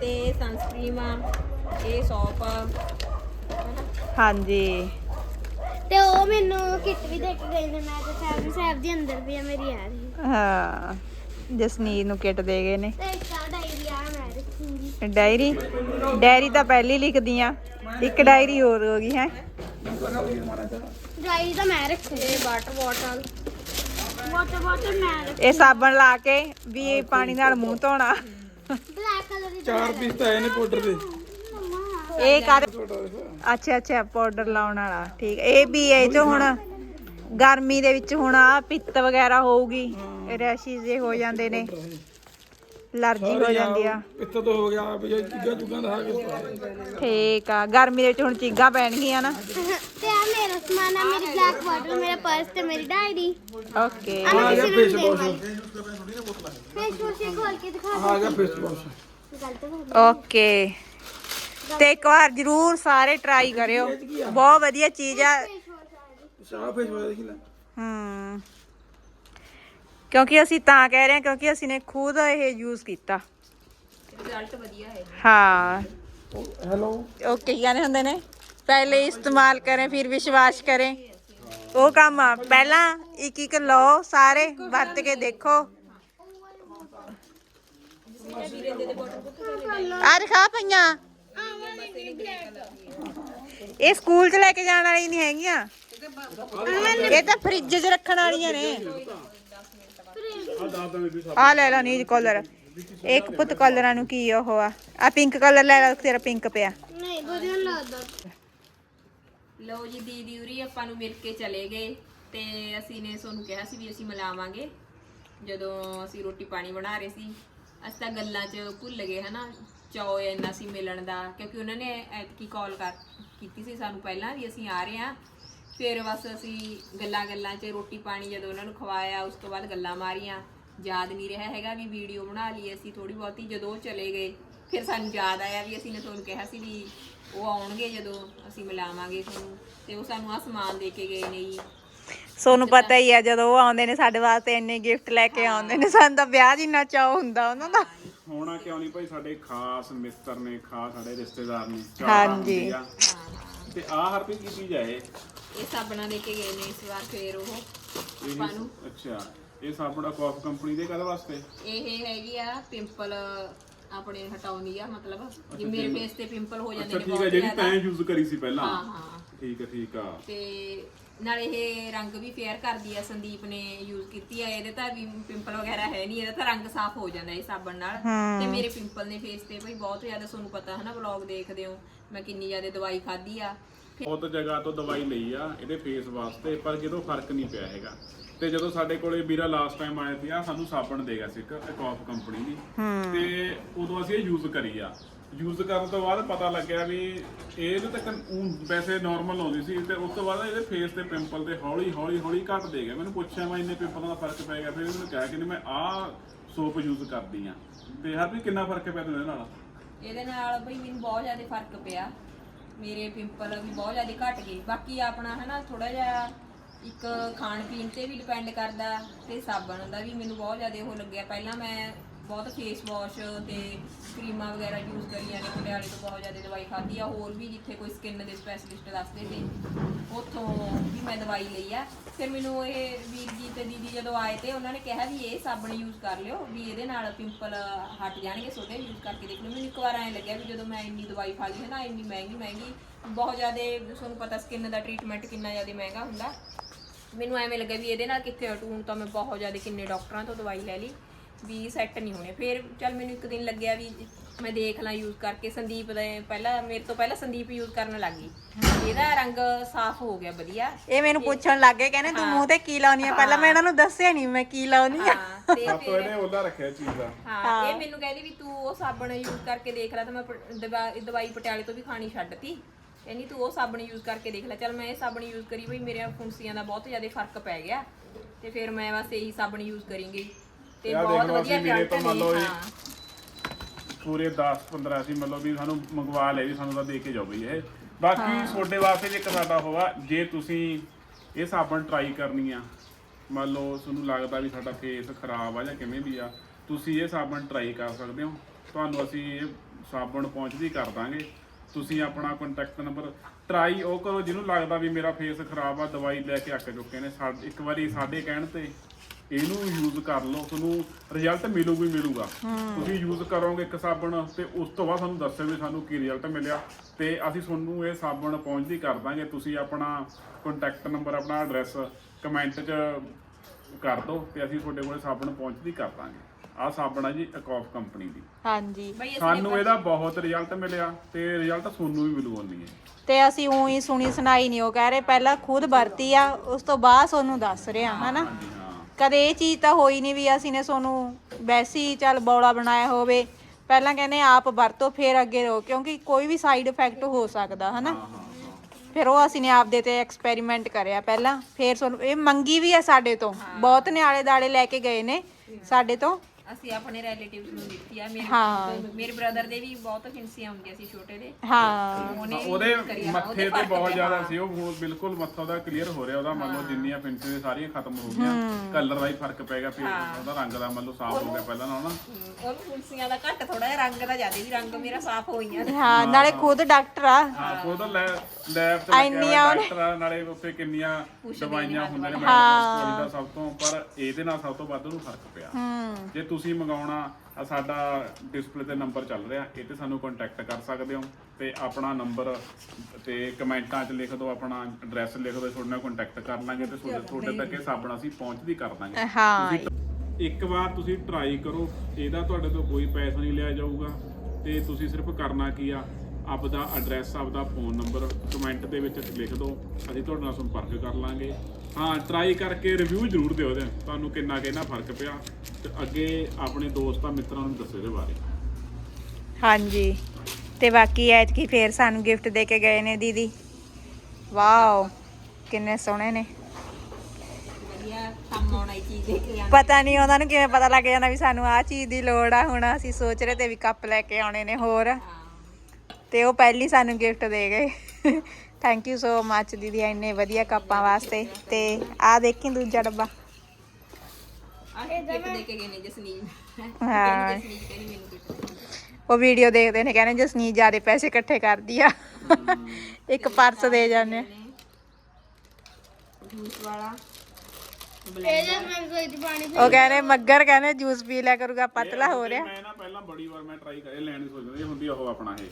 ਤੇ ਸਨਸਕ੍ਰੀਮ ਆ ਇਹ ਸੌਪ ਆ। ਹਾਂਜੀ। ਤੇ ਉਹ ਮੈਨੂੰ ਕਿੱਟ ਵੀ ਦੇ ਕੇ ਗਏ ਨੇ ਮੈਂ ਤੇ ਸਾਹਿਬ ਸਾਹਿਬ ਦੀ ਅੰਦਰ ਵੀ ਆ ਮੇਰੀ ਆ ਰਹੀ ਹਾਂ ਜਸਨੀਤ ਨੂੰ ਕਿੱਟ ਦੇ ਗਏ ਨੇ। ਤੇ ਇੱਕ ਆ ਡਾਇਰੀ ਆ ਮੈਂ ਰੱਖੂੰਗੀ। ਡਾਇਰੀ? ਡਾਇਰੀ ਤਾਂ ਪਹਿਲੀ ਲਿਖਦੀ ਆ ਇੱਕ ਡਾਇਰੀ ਹੋਰ ਹੋ ਗਈ ਹੈ। ਡਾਇਰੀ ਤਾਂ ਮੈਂ ਰੱਖੂੰਗੀ। ਇਹ ਵਾਟਰ ਬੋਟਲ ਵਾਟਰ ਵਾਟਰ ਮੈਂ ਇਹ ਸਾਬਣ ਲਾ ਕੇ ਵੀ ਪਾਣੀ ਨਾਲ ਮੂੰਹ ਧੋਣਾ। ਬਲੈਕ ਕਲਰ ਦੀ ਚਾਰ ਪੀਸ ਤਾਂ ਆਏ ਨੇ ਪਾਊਡਰ ਦੇ। ਇਹ ਕਰ ਅੱਛਾ ਅੱਛਾ ਪਾਊਡਰ ਲਾਉਣ ਵਾਲਾ। ਠੀਕ ਇਹ ਵੀ ਇਹ ਚ ਹੁਣ ਗਰਮੀ ਦੇ ਵਿੱਚ ਹੁਣ ਆ ਪਿੱਤ ਵਗੈਰਾ ਹੋਊਗੀ ਰੈਸ਼ਿਸ ਜੇ ਹੋ ਜਾਂਦੇ ਨੇ। ਅਲਰਜੀ ਹੋ ਜਾਂਦੀ ਆ। ਇੱਥੇ ਤਾਂ ਹੋ ਗਿਆ ਵੀ ਚੀਜ਼ਾਂ ਚੁੱਗਾਂ ਦਾ ਠੀਕ ਆ ਗਰਮੀ ਦੇ ਵਿੱਚ ਹੁਣ ਚੀਗਾ ਪੈਣਗੀਆਂ ਨਾ। ਤੇ ਆ ਮੇਰਾ ਸਮਾਨ ਆ ਮੇਰੀ ਬਲੈਕ ਵਾਟਰ ਮੇਰਾ ਪਰਸ ਤੇ ਮੇਰੀ ਡਾਇਰੀ। ਓਕੇ। ਆ ਗਿਆ ਫੇਸ ਵਾਸ਼ ਫੇਸ ਵਾਸ਼ ਖੋਲ ਕੇ ਦਿਖਾ ਆ ਗਿਆ ਫੇਸ ਵਾਸ਼ ਓਕੇ। ਤੇ ਇੱਕ ਵਾਰ ਜਰੂਰ ਸਾਰੇ ਟਰਾਈ ਕਰਿਓ। ਬਹੁਤ ਵਧੀਆ ਚੀਜ਼ ਆ। ਕਿਉਂਕਿ ਅਸੀਂ ਤਾਂ ਕਹਿ ਰਹੇ ਹਾਂ ਕਿਉਂਕਿ ਅਸੀਂ ਨੇ ਖੁਦ ਇਹ ਯੂਜ਼ ਕੀਤਾ। ਹਾਂ। ਹੈਲੋ ਉਹ ਹੁੰਦੇ ਨੇ? ਪਹਿਲੇ ਇਸਤੇਮਾਲ ਕਰੇ ਫਿਰ ਵਿਸ਼ਵਾਸ ਕਰੇ। ਉਹ ਕੰਮ ਪਹਿਲਾਂ ਇੱਕ ਇੱਕ ਲਓ ਸਾਰੇ ਵਰਤ ਕੇ ਦੇਖੋ। ਆ ਰਖਾ ਪਈਆਂ। ਇਹ ਸਕੂਲ 'ਚ ਲੈ ਕੇ ਜਾਣ ਵਾਲੀ ਨਹੀਂ ਹੈਗੀਆਂ। ਇਹ ਤਾਂ ਫ੍ਰਿਜ 'ਚ ਰੱਖਣ ਵਾਲੀਆਂ ਨੇ। ਆ ਲੈ ਲਓ ਨੀਜ ਕਲਰ ਇੱਕ ਪੁੱਤ ਕਲਰਾਂ ਨੂੰ ਕੀ ਉਹ ਆ? ਆ ਪਿੰਕ ਕਲਰ ਲੈ ਲੈ ਤੇਰਾ ਪਿੰਕ ਪਿਆ। ਨਹੀਂ ਵਧੀਆ ਨੀ ਲੱਗਦਾ। ਲਓ ਜੀ ਦੀਦੀ ਉਰੀ ਆਪਾਂ ਨੂੰ ਮਿਲ ਕੇ ਚਲੇ ਗਏ ਤੇ ਅਸੀਂ ਨੇ ਤੁਹਾਨੂੰ ਕਿਹਾ ਸੀ ਵੀ ਅਸੀਂ ਮਿਲਾਵਾਂਗੇ। ਜਦੋਂ ਅਸੀਂ ਰੋਟੀ ਪਾਣੀ ਬਣਾ ਰਹੇ ਸੀ ਅਸੀਂ ਤਾਂ ਗੱਲਾਂ 'ਚ ਭੁੱਲ ਗਏ ਹਨਾ? ਚਾਅ ਇੰਨਾ ਸੀ ਮਿਲਣ ਦਾ ਕਿਉਂਕਿ ਉਹਨਾਂ ਨੇ ਐਤਕੀ ਕਾਲ ਕਰ ਕੀਤੀ ਸੀ ਸਾਨੂੰ ਪਹਿਲਾਂ ਵੀ ਅਸੀਂ ਆ ਰਹੇ ਹਾਂ। ਫਿਰ ਬਸ ਅਸੀਂ ਗੱਲਾਂ ਗੱਲਾਂ 'ਚ ਰੋਟੀ ਪਾਣੀ ਜਦੋਂ ਉਹਨਾਂ ਨੂੰ ਖਵਾਇਆ ਉਸ ਤੋਂ ਬਾਅਦ ਗੱਲਾਂ ਮਾਰੀਆਂ। ਯਾਦ ਨਹੀਂ ਰਿਹਾ ਹੈਗਾ ਵੀ ਵੀਡੀਓ ਬਣਾ ਲਈ ਅਸੀਂ ਥੋੜੀ ਬਹੁਤੀ ਜਦੋਂ ਉਹ ਚਲੇ ਗਏ ਫਿਰ ਸਾਨੂੰ ਯਾਦ ਆਇਆ ਵੀ ਅਸੀਂ ਨੇ ਤੁਹਾਨੂੰ ਕਿਹਾ ਸੀ ਵੀ ਉਹ ਆਉਣਗੇ ਜਦੋਂ ਅਸੀਂ ਮਿਲਾਵਾਂਗੇ ਤੁਹਾਨੂੰ। ਤੇ ਉਹ ਸਾਨੂੰ ਆ ਸਮਾਨ ਦੇ ਕੇ ਗਏ ਨੇ ਜੀ। ਸੋਨੂੰ ਪਤਾ ਹੀ ਆ ਜਦੋਂ ਉਹ ਆਉਂਦੇ ਨੇ ਸਾਡੇ ਵਾਸਤੇ ਇੰਨੇ ਗਿਫਟ ਲੈ ਕੇ ਆਉਂਦੇ ਨੇ ਸਾਨੂੰ ਤਾਂ ਵਿਆਹ ਜਿੰਨਾ ਚਾਅ ਹੁੰਦਾ ਉਹਨਾਂ ਦਾ। ਹੋਣਾ ਕਿਉਂ ਨਹੀਂ? ਭਾਈ ਸਾਡੇ ਖਾਸ ਮਿੱਤਰ ਨੇ ਖਾਸ ਸਾਡੇ ਰਿਸ਼ਤੇਦਾਰ ਨੇ ਚਾਹ ਹਾਂਜੀ। ਹੁੰਦੀ ਆ। ਤੇ ਆ ਹਰਪ੍ਰੀਤ ਕੀ ਚੀਜ਼ ਆ ਇਹ? ਇਹ ਸਾਬਣਾ ਦੇ ਕੇ ਗਏ ਨੇ ਇਸ ਵਾਰ ਫੇਰ ਉਹ ਇਹ ਆਪਾਂ ਨੂੰ। ਅੱਛਾ ਇਹ ਸਾਬੜਾ ਕਾਫ ਕੰਪਨੀ ਦੇ ਕਾਹਦੇ ਵਾਸਤੇ? ਇਹ ਹੈਗੀ ਆ ਪਿੰਪਲ ਆਪਣੇ ਹਟਾਉਣੀ ਆ ਮਤਲਬ ਜੇ ਮੇਰੇ ਫੇਸ ਤੇ ਪਿੰਪਲ ਹੋ ਜਾਂਦੇ ਨੇ ਠੀਕ ਹੈ ਬਹੁਤ ਜਿਹੜੀ ਜ਼ਿਆਦਾ। ਤੈਂ ਯੂਜ਼ ਕਰੀ ਸੀ ਪਹਿਲਾਂ। ਹਾਂ ਹਾਂ। ਠੀਕ ਹੈ ਠੀਕ ਆ। ਤੇ ਨਾਲ ਇਹ ਰੰਗ ਵੀ ਫੇਅਰ ਕਰਦੀ ਆ ਸੰਦੀਪ ਨੇ ਯੂਜ਼ ਕੀਤੀ ਆ ਇਹਦੇ ਤਾਂ ਵੀ ਪਿੰਪਲ ਵਗੈਰਾ ਹੈ ਨਹੀਂ ਇਹਦਾ ਤਾਂ ਰੰਗ ਸਾਫ਼ ਹੋ ਜਾਂਦਾ ਇਹ ਸਾਬਣ ਨਾਲ। ਤੇ ਮੇਰੇ ਪਿੰਪਲ ਨੇ ਫੇਸ ਤੇ ਬਈ ਬਹੁਤ ਜ਼ਿਆਦਾ ਤੁਹਾਨੂੰ ਪਤਾ ਹੈ ਨਾ ਵਲੌਗ ਦੇਖਦੇ ਹੋ ਮੈਂ ਕਿੰਨੀ ਜ਼ਿਆਦਾ ਦਵਾਈ ਖਾਧੀ ਆ। ਬਹੁਤ ਜਗ੍ਹਾ ਤੋਂ ਦਵਾਈ ਲਈ ਆ ਇਹਦੇ ਫੇਸ ਵਾਸਤੇ ਪਰ ਕਿਤੋਂ ਫ਼ਰਕ ਨਹੀਂ ਪਿਆ ਹੈਗਾ। ਤੇ ਜਦੋਂ ਸਾਡੇ ਕੋਲੇ ਵੀਰਾ ਲਾਸਟ ਟਾਈਮ ਆਇਆ ਸੀ ਆ ਸਾਨੂੰ ਸਾਬਣ ਦੇਗਾ ਸੀ ਇੱਕ ਕਾਫ ਕੰਪਨੀ ਦੀ ਤੇ ਉਦੋਂ ਅਸੀਂ ਇਹ ਯੂਜ਼ ਕਰੀ ਆ। ਯੂਜ਼ ਕਰਨ ਤੋਂ ਬਾਅਦ ਪਤਾ ਲੱਗਿਆ ਵੀ ਇਹਦੇ ਤੱਕ ਵੈਸੇ ਨਾਰਮਲ ਆਉਂਦੀ ਸੀ ਤੇ ਉਸ ਤੋਂ ਬਾਅਦ ਇਹਦੇ ਫੇਸ ਤੇ ਪਿੰਪਲ ਤੇ ਹੌਲੀ ਹੌਲੀ ਹੌਲੀ ਘਟਦੇ ਗਏ। ਮੈਨੂੰ ਪੁੱਛਿਆ ਮੈਂ ਇੰਨੇ ਪਿੰਪਲਾਂ ਦਾ ਫ਼ਰਕ ਪੈ ਗਿਆ, ਫਿਰ ਇਹਨੂੰ ਕਿਹਾ ਕਿ ਮੈਂ ਆਹ ਸੋਪ ਯੂਜ਼ ਕਰਦੀ ਆ। ਤੇ ਹਰ ਵੀ ਕਿੰਨਾ ਫ਼ਰਕ ਪਿਆ ਤੈਨੂੰ ਇਹਦੇ ਨਾਲ? ਇਹਦੇ ਨਾਲ ਬਈ ਮੈਨੂੰ ਬਹੁਤ ਜ਼ਿਆਦਾ ਫ਼ਰਕ ਪਿਆ। ਮੇਰੇ ਪਿੰਪਲ ਵੀ ਬਹੁਤ ਜ਼ਿਆਦਾ ਘਟ ਗਏ। ਬਾਕੀ ਆਪਣਾ ਹੈ ਨਾ ਥੋੜਾ ਜਿਹਾ ਇੱਕ ਖਾਣ ਪੀਣ ਤੇ ਵੀ ਡਿਪੈਂਡ ਕਰਦਾ ਤੇ ਸਾਬਣ ਦਾ ਵੀ ਮੈਨੂੰ ਬਹੁਤ ਜ਼ਿਆਦਾ ਉਹ ਲੱਗਿਆ। ਪਹਿਲਾਂ ਮੈਂ ਬਹੁਤ ਫੇਸ ਵਾਸ਼ ਤੇ ਕਰੀਮਾਂ ਵਗੈਰਾ ਯੂਜ਼ ਕਰੀਆਂ ਨੇ, ਪਟਿਆਲੇ ਤੋਂ ਬਹੁਤ ਜ਼ਿਆਦਾ ਦਵਾਈ ਖਾਧੀ ਆ। ਹੋਰ ਵੀ ਜਿੱਥੇ ਕੋਈ ਸਕਿਨ ਦੇ ਸਪੈਸ਼ਲਿਸਟ ਦੱਸਦੇ ਤੇ ਉੱਥੋਂ ਵੀ ਮੈਂ ਦਵਾਈ ਲਈ ਆ। ਫਿਰ ਮੈਨੂੰ ਇਹ ਵੀਰ ਜੀ ਤੇ ਦੀਦੀ ਜਦੋਂ ਆਏ ਤੇ ਉਹਨਾਂ ਨੇ ਕਿਹਾ ਵੀ ਇਹ ਸਾਬਣ ਯੂਜ਼ ਕਰ ਲਿਓ, ਵੀ ਇਹਦੇ ਨਾਲ ਪਿੰਪਲ ਹਟ ਜਾਣਗੇ, ਤੁਹਾਡੇ ਯੂਜ਼ ਕਰਕੇ ਦੇਖ ਲਓ। ਮੈਨੂੰ ਇੱਕ ਵਾਰ ਐਂ ਲੱਗਿਆ ਵੀ ਜਦੋਂ ਮੈਂ ਇੰਨੀ ਦਵਾਈ ਖਾ ਲਈ ਹੈ ਨਾ, ਇੰਨੀ ਮਹਿੰਗੀ ਮਹਿੰਗੀ, ਬਹੁਤ ਜ਼ਿਆਦਾ ਤੁਹਾਨੂੰ ਪਤਾ ਸਕਿਨ ਦਾ ਟ੍ਰੀਟਮੈਂਟ ਕਿੰਨਾ ਜ਼ਿਆਦਾ ਮਹਿੰਗਾ ਹੁੰਦਾ। ਮੈਨੂੰ ਐਵੇਂ ਲੱਗਿਆ ਵੀ ਇਹਦੇ ਨਾਲ ਕਿੱਥੇ ਹਟੂ ਤਾਂ ਮੈਂ ਬਹੁਤ ਜ਼ਿਆਦਾ ਕਿੰਨੇ ਡਾਕਟਰਾਂ ਤੋਂ ਦਵਾਈ ਲੈ ਲਈ। ਵੀ ਸੈੱਟ ਨਹੀਂ ਹੋਣੇ। ਫਿਰ ਚੱਲ ਮੈਨੂੰ ਇੱਕ ਦਿਨ ਲੱਗਿਆ ਵੀ ਮੈਂ ਦੇਖ ਲਾਂ ਯੂਜ਼ ਕਰਕੇ। ਸੰਦੀਪ ਦੇ ਪਹਿਲਾਂ ਮੇਰੇ ਤੋਂ ਪਹਿਲਾਂ ਸੰਦੀਪ ਯੂਜ਼ ਕਰਨ ਲੱਗ ਗਈ। ਇਹਦਾ ਰੰਗ ਸਾਫ਼ ਹੋ ਗਿਆ ਵਧੀਆ। ਇਹ ਮੈਨੂੰ ਪੁੱਛਣ ਲੱਗ ਗਏ ਕਹਿੰਦੇ ਤੂੰ ਮੂੰਹ ਤੇ ਕੀ ਲਾਉਣੀ ਆ? ਪਹਿਲਾਂ ਮੈਂ ਇਹਨਾਂ ਨੂੰ ਦੱਸਿਆ ਨਹੀਂ ਮੈਂ ਕੀ ਲਾਉਣੀ ਆ? ਹਾਂ ਤੇ ਸਭ ਤੋਂ ਇਹਨੇ ਉਹਦਾ ਰੱਖਿਆ ਚੀਜ਼ ਦਾ। ਹਾਂ ਇਹ ਮੈਨੂੰ ਕਹਿੰਦੀ ਵੀ ਤੂੰ ਉਹ ਸਾਬਣ ਯੂਜ਼ ਕਰਕੇ ਦੇਖ ਲੈ ਤਾਂ ਮੈਂ ਦਵਾਈ ਪਟਿਆਲੇ ਤੋਂ ਵੀ ਖਾਣੀ ਛੱਡਤੀ ਕਹਿੰਦੀ ਤੂੰ ਉਹ ਸਾਬਣ ਯੂਜ਼ ਕਰਕੇ ਦੇਖ ਲੈ। ਚੱਲ ਮੈਂ ਇਹ ਸਾਬਣ ਯੂਜ਼ ਕਰੀ ਬਈ ਮੇਰੇ ਫੁੰਸੀਆਂ ਦਾ ਬਹੁਤ ਜ਼ਿਆਦਾ ਫ਼ਰਕ ਪੈ ਗਿਆ। ਤੇ ਫਿਰ ਮੈਂ ਬਸ ਇਹੀ ਸਾਬਣ ਯੂਜ਼ ਕਰੀਂਗੀ। ਤੇ ਆਹ ਦੇਖ ਬਹੁਤ ਲਓ ਵਧੀਆ ਅਸੀਂ ਵੀਰੇ ਤੋਂ ਮੰਨ ਲਓ ਨੇ ਇਹ ਪੂਰੇ 10 15 ਅਸੀਂ ਮਤਲਬ ਵੀ ਸਾਨੂੰ ਮੰਗਵਾ ਲਿਆ ਵੀ ਸਾਨੂੰ ਤਾਂ ਦੇ ਕੇ ਜਾਓ ਬਈ ਇਹ। ਬਾਕੀ ਤੁਹਾਡੇ ਵਾਸਤੇ ਵੀ ਇੱਕ ਸਾਡਾ ਹੋਵਾ ਜੇ ਤੁਸੀਂ ਇਹ ਸਾਬਣ ਟਰਾਈ ਕਰਨੀ ਆ ਮੰਨ ਲਓ ਤੁਹਾਨੂੰ ਲੱਗਦਾ ਵੀ ਸਾਡਾ ਫੇਸ ਖਰਾਬ ਆ ਜਾਂ ਕਿਵੇਂ ਵੀ ਆ ਤੁਸੀਂ ਇਹ ਸਾਬਣ ਟਰਾਈ ਕਰ ਸਕਦੇ ਹੋ। ਤੁਹਾਨੂੰ ਅਸੀਂ ਇਹ ਸਾਬਣ ਪਹੁੰਚਦੀ ਕਰ ਦਾਂਗੇ। ਤੁਸੀਂ ਆਪਣਾ ਕੰਟੈਕਟ ਨੰਬਰ ਟਰਾਈ ਉਹ ਕਰੋ ਜਿਹਨੂੰ ਲੱਗਦਾ ਵੀ ਮੇਰਾ ਫੇਸ ਖਰਾਬ ਆ ਦਵਾਈ ਲੈ ਕੇ ਅੱਕ ਚੁੱਕੇ ਨੇ ਸਾਡੇ ਇੱਕ ਵਾਰੀ ਸਾਡੇ ਕਹਿਣ ਤੇ ਇਹਨੂੰ ਯੂਜ਼ ਕਰ ਲਓ ਤੁਹਾਨੂੰ ਰਿਜ਼ਲਟ ਮਿਲੂਗਾ ਹੀ। ਮਿਲੂਗਾ ਤੁਸੀਂ ਯੂਜ਼ ਕਰੋਗੇ ਇੱਕ ਸਾਬਣ ਤੇ ਉਸ ਤੋਂ ਬਾਅਦ ਸਾਨੂੰ ਦੱਸਿਓ ਵੀ ਸਾਨੂੰ ਕੀ ਰਿਜ਼ਲਟ ਮਿਲਿਆ ਤੇ ਅਸੀਂ ਤੁਹਾਨੂੰ ਇਹ ਸਾਬਣ ਪਹੁੰਚਦੀ ਕਰ ਦਾਂਗੇ। ਤੁਸੀਂ ਆਪਣਾ ਕੰਟੈਕਟ ਨੰਬਰ ਆਪਣਾ ਐਡਰੈਸ ਕਮੈਂਟ 'ਚ ਕਰ ਦਿਓ ਤੇ ਅਸੀਂ ਤੁਹਾਡੇ ਕੋਲੇ ਸਾਬਣ ਪਹੁੰਚਦੀ ਕਰ ਦਾਂਗੇ। ਆਹ ਸਾਬਣ ਆ ਜੀ ਅਕੌਫ ਕੰਪਨੀ ਦੀ। ਹਾਂਜੀ। ਬਈ ਸਾਨੂੰ ਇਹਦਾ ਬਹੁਤ ਰਿਜ਼ਲਟ ਮਿਲਿਆ ਤੇ ਰਿਜ਼ਲਟ ਤੁਹਾਨੂੰ ਵੀ ਮਿਲੂਗੀ ਹੈ। ਤੇ ਅਸੀਂ ਉਹੀ ਸੁਣੀ ਸੁਣਾਈ ਨਹੀਂ ਉਹ ਕਹਿ ਰਹੇ ਪਹਿਲਾਂ ਖੁਦ ਵਰਤੀ ਆ ਉਸ ਤੋਂ ਬਾਅਦ ਤੁਹਾਨੂੰ ਦੱਸ ਰਹੇ ਆ ਹਨਾ? ਹਾਂਜੀ ਹਾਂ। ਕਦੇ ਇਹ ਚੀਜ਼ ਤਾਂ ਹੋਈ ਨਹੀਂ ਵੀ ਅਸੀਂ ਨੇ ਤੁਹਾਨੂੰ ਵੈਸੇ ਚੱਲ ਬੌਲਾ ਬਣਾਇਆ ਹੋਵੇ। ਪਹਿਲਾਂ ਕਹਿੰਦੇ ਆਪ ਵਰਤੋ ਫਿਰ ਅੱਗੇ ਰਹੋ ਕਿਉਂਕਿ ਕੋਈ ਵੀ ਸਾਈਡ ਇਫੈਕਟ ਹੋ ਸਕਦਾ ਹਨਾ? ਫਿਰ ਉਹ ਅਸੀਂ ਨੇ ਆਪਦੇ ਤੇ ਐਕਸਪੈਰੀਮੈਂਟ ਕਰਿਆ ਪਹਿਲਾਂ ਫਿਰ ਤੁਹਾਨੂੰ ਇਹ ਮੰਗੀ ਵੀ ਆ ਸਾਡੇ ਤੋਂ। ਬਹੁਤ ਨੇ ਆਲੇ ਦਾਲੇ ਲੈ ਕੇ ਗਏ ਨੇ ਸਾਡੇ ਤੋਂ। ਅਸੀਂ ਆਪਣੇ ਰਿਲੇਟਿਵਸ ਨੂੰ ਦਿੱਤੀ ਆ। ਮੇਰੇ ਹਾਂ। ਮੇਰੇ ਬ੍ਰਦਰ ਦੇ ਵੀ ਬਹੁਤ ਫਿੰਸੀਆਂ ਹੁੰਦੀਆਂ ਸੀ ਛੋਟੇ ਦੇ। ਹਾਂ। ਉਹਨੇ ਵੀ ਉਹਦੇ ਕਰਿਆ, ਮੱਥੇ ਤੇ ਫ਼ਰਕ ਬਹੁਤ ਪਿਆ। ਜ਼ਿਆਦਾ ਸੀ ਉਹ ਹੁਣ ਬਿਲਕੁਲ ਮੱਥਾ ਉਹਦਾ ਕਲੀਅਰ ਹੋ ਰਿਹਾ ਉਹਦਾ ਮੰਨ ਲਓ ਜਿੰਨੀਆਂ ਫਿੰਸਿਸ ਸੀ ਸਾਰੀਆਂ ਖਤਮ ਹੋ ਗਈਆਂ। ਕਲਰ ਦਾ ਹੀ ਫ਼ਰਕ ਪੈ ਗਿਆ ਫਿਰ ਉਹਦਾ ਰੰਗ ਦਾ ਮੰਨ ਲਓ ਸਾਫ਼ ਹੋ ਗਿਆ ਪਹਿਲਾਂ ਨਾਲੋਂ ਨਾ। ਹਮ, ਉਹਨੂੰ ਫਿੰਸੀਆਂ ਦਾ ਘੱਟ ਥੋੜਾ ਜਿਹਾ ਰੰਗ ਦਾ ਜ਼ਿਆਦਾ ਵੀ ਰੰਗ ਮੇਰਾ ਸਾਫ਼ ਹੋਈਆਂ ਹਾਂ ਨਾਲੇ ਖੁਦ ਡਾਕਟਰ ਆ। ਹਾਂ ਉਹਦਾ ਲੈਬ ਤੇ ਲੱਗਿਆ ਇੰਨੀਆਂ ਹੋਇਆ ਉਹਨੇ- ਡਾਕਟਰ ਆ, ਨਾਲੇ ਉੱਥੇ ਕਿੰਨੀਆਂ ਦਵਾਈਆਂ ਹੁੰਦੀਆਂ ਨੇ। ਮੈਡੀਕਲ ਦਾ ਸਭ ਤੋਂ ਪਰ ਇਹਦੇ ਨਾਲ ਸਭ ਤੋਂ ਵੱਧ ਉਹਨੂੰ ਫ਼ਰਕ ਪਿਆ। ਹੂੰ। ਜੇ ਤੁਸੀਂ ਮੰਗਾਉਣਾ ਆ ਸਾਡਾ ਡਿਸਪਲੇ ਤੇ ਨੰਬਰ ਚੱਲ ਰਿਹਾ ਇਹ ਤੇ ਸਾਨੂੰ ਕੰਟੈਕਟ ਕਰ ਸਕਦੇ ਹੋ ਤੇ ਆਪਣਾ ਨੰਬਰ ਤੇ ਕਮੈਂਟਾਂ 'ਚ ਲਿਖ ਦਿਓ ਆਪਣਾ ਐਡਰੈਸ ਲਿਖ ਦਿਓ ਤੁਹਾਡੇ ਨਾਲ ਕੰਟੈਕਟ ਕਰ ਲਾਂਗੇ ਤੇ ਤੁਹਾਡੇ ਤੁਹਾਡੇ ਤੱਕ ਇਹ ਸਾਬਣ ਅਸੀਂ ਪਹੁੰਚਦੀ ਕਰ ਦਾਂਗੇ। ਹਾਂ। ਇੱਕ ਵਾਰ ਤੁਸੀਂ ਟਰਾਈ ਕਰੋ ਇਹਦਾ ਤੁਹਾਡੇ ਤੋਂ ਕੋਈ ਪੈਸਾ ਨਹੀਂ ਲਿਆ ਜਾਊਗਾ ਤੇ ਤੁਸੀਂ ਸਿਰਫ ਕਰਨਾ ਕੀ ਆ ਆਪਦਾ ਐਡਰੈਸ ਆਪਦਾ ਫੋਨ ਨੰਬਰ ਕਮੈਂਟ ਦੇ ਵਿੱਚ ਲਿਖ ਦਿਓ ਅਸੀਂ ਤੁਹਾਡੇ ਨਾਲ ਸੰਪਰਕ ਕਰ ਲਾਂਗੇ। ਹਾਂ ਟਰਾਈ ਕਰਕੇ ਰਿਵਿਊ ਜ਼ਰੂਰ ਦਿਓ ਇਹਦੇ। ਤੁਹਾਨੂੰ ਕਿੰਨਾ ਕਿੰਨਾ ਫ਼ਰਕ ਪਿਆ ਤੇ ਅੱਗੇ ਆਪਣੇ ਦੋਸਤਾਂ ਮਿੱਤਰਾਂ ਨੂੰ ਦੱਸੋ ਇਹਦੇ ਬਾਰੇ। ਹਾਂਜੀ। ਤੇ ਬਾਕੀ ਐਤਕੀ ਫੇਰ ਸਾਨੂੰ ਗਿਫਟ ਦੇ ਕੇ ਗਏ ਨੇ ਦੀਦੀ। ਵਾਓ ਕਿੰਨੇ ਸੋਹਣੇ ਨੇ। ਪਤਾ ਨਹੀਂ ਉਹਨਾਂ ਨੂੰ ਕਿਵੇਂ ਪਤਾ ਲੱਗ ਜਾਂਦਾ ਵੀ ਸਾਨੂੰ ਆਹ ਚੀਜ਼ ਦੀ ਲੋੜ ਆ ਹੁਣ ਅਸੀਂ ਸੋਚ ਰਹੇ ਤੇ ਵੀ ਕੱਪ ਲੈ ਕੇ ਆਉਣੇ ਨੇ ਹੋਰ। ਤੇ ਉਹ ਪਹਿਲੀ ਸਾਨੂੰ ਗਿਫਟ ਦੇ ਗਏ। ਥੈਂਕ ਯੂ ਸੋ ਮੱਚ ਦੀਦੀ ਇੰਨੇ ਵਧੀਆ ਕੱਪਾਂ ਵਾਸਤੇ ਤੇ ਆਹ ਦੇਖੀ ਦੂਜਾ ਡੱਬਾ। ਹਾਂ। ਉਹ ਵੀਡੀਓ ਦੇਖਦੇ ਨੇ ਕਹਿੰਦੇ ਜਸਨੀ ਜਿਆਦੇ ਪੈਸੇ ਇਕੱਠੇ ਕਰਦੀ ਆ। ਇੱਕ ਪਰਸ ਦੇ ਜਾਂਦੇ ਆ। ਜੂਸ ਵਾਲਾ। ਉਹ ਕਹਿੰਦੇ ਮੱਗਰ ਕਹਿੰਦੇ ਜੂਸ ਪੀ ਲਿਆ ਕਰੂਗਾ ਪਤਲਾ ਹੋ ਰਿਹਾ। ਮੈਂ ਨਾ ਪਹਿਲਾਂ ਬੜੀ ਵਾਰ ਮੈਂ ਟਰਾਈ ਕਰਿਆ ਲੈਣ ਦੀ ਸੋਚਦਾ ਇਹ ਹੁੰਦੀ ਆ ਉਹ ਆਪਣਾ ਇਹ।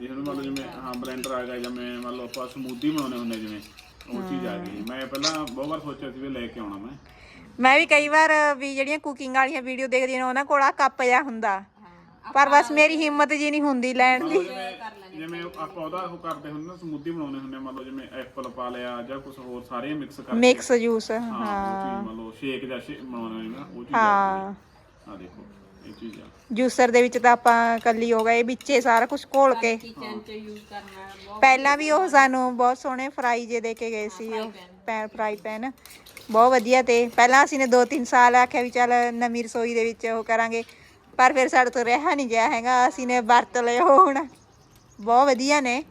ਇਹ ਨੂੰ ਮੰਨ ਲਓ ਜਿਵੇਂ ਹਾਂ ਬਲੈਂਡਰ ਆ ਗਿਆ ਜਾਂ ਮੈਂ ਮੰਨ ਲਓ ਆਪਾਂ ਸਮੂਦੀ ਬਣਾਉਣੇ ਹੁੰਦੇ ਜਿਵੇਂ ਉਹ ਚੀਜ਼ ਆ ਗਈ। ਮੈਂ ਪਹਿਲਾਂ ਬਹੁਤ ਵਾਰ ਸੋਚਿਆ ਸੀ ਵੀ ਲੈ ਕੇ ਆਉਣਾ ਮੈਂ। ਮੈਂ ਵੀ ਕਈ ਵਾਰ ਵੀ ਜਿਹੜੀਆਂ ਕੁਕਿੰਗ ਵਾਲੀਆਂ ਵੀਡੀਓ ਦੇਖਦੀ ਨੇ ਉਹਨਾਂ ਕੋਲ ਆ ਕੱਪ ਜਿਹਾ ਹੁੰਦਾ। ਪਰ ਬਸ ਮੇਰੀ ਹਿੰਮਤ ਜੀ ਨਹੀਂ ਹੁੰਦੀ ਲੈਣ ਦੀ। ਜਿਵੇਂ ਆਪਾਂ ਉਹਦਾ ਉਹ ਕਰਦੇ ਹੁੰਦੇ ਨਾ ਸਮੂਦੀ ਬਣਾਉਣੇ ਹੁੰਦੇ ਆ, ਮੰਨ ਲਓ ਜਿਵੇਂ ਐਪਲ ਪਾ ਲਿਆ ਜਾਂ ਕੁਝ ਹੋਰ ਸਾਰੇ ਮਿਕਸ ਕਰਕੇ। ਮਿਕਸ ਜੂਸ ਹਾਂ ਉਹ ਚੀਜ਼ ਮੰਨ ਲਓ ਸ਼ੇਕ ਜਾਂ ਸ਼ੇ ਬਣਾਉਣੇ ਹੁੰਦੇ ਨਾ ਉਹ ਚੀਜ਼ ਹਾਂ। ਆ ਦੇਖੋ। ਇਹ ਚੀਜ਼ ਆ। ਜੂਸਰ ਦੇ ਵਿੱਚ ਤਾਂ ਆਪਾਂ ਕੱਲੀ ਹੋ ਗਏ ਵਿੱਚੇ ਸਾਰਾ ਕੁਝ ਘੋਲ ਕੇ। ਕਿਚਨ ਚ ਯੂਜ਼ ਕਰਨਾ ਬਹੁਤ ਪਹਿਲਾਂ ਵੀ ਉਹ ਸਾਨੂੰ ਬਹੁਤ ਸੋਹਣੇ ਫਰਾਈ ਜੇ ਦੇ ਕੇ ਗਏ ਸੀ ਉਹ ਪੈਨ ਫਰਾਈ ਪੈਨ ਬਹੁਤ ਵਧੀਆ ਤੇ ਪਹਿਲਾਂ ਅਸੀਂ ਨੇ 2-3 ਸਾਲ ਆਖਿਆ ਵੀ ਚੱਲ ਨਵੀਂ ਰਸੋਈ ਦੇ ਵਿੱਚ ਉਹ ਕਰਾਂਗੇ ਪਰ ਫਿਰ ਸਾਡੇ ਤੋਂ ਰਿਹਾ ਨਹੀਂ ਗਿਆ ਹੈਗਾ ਅਸੀਂ ਨੇ ਵਰਤ ਲਏ ਉਹ ਹੁਣ। ਬਹੁਤ ਵਧੀਆ ਨੇ।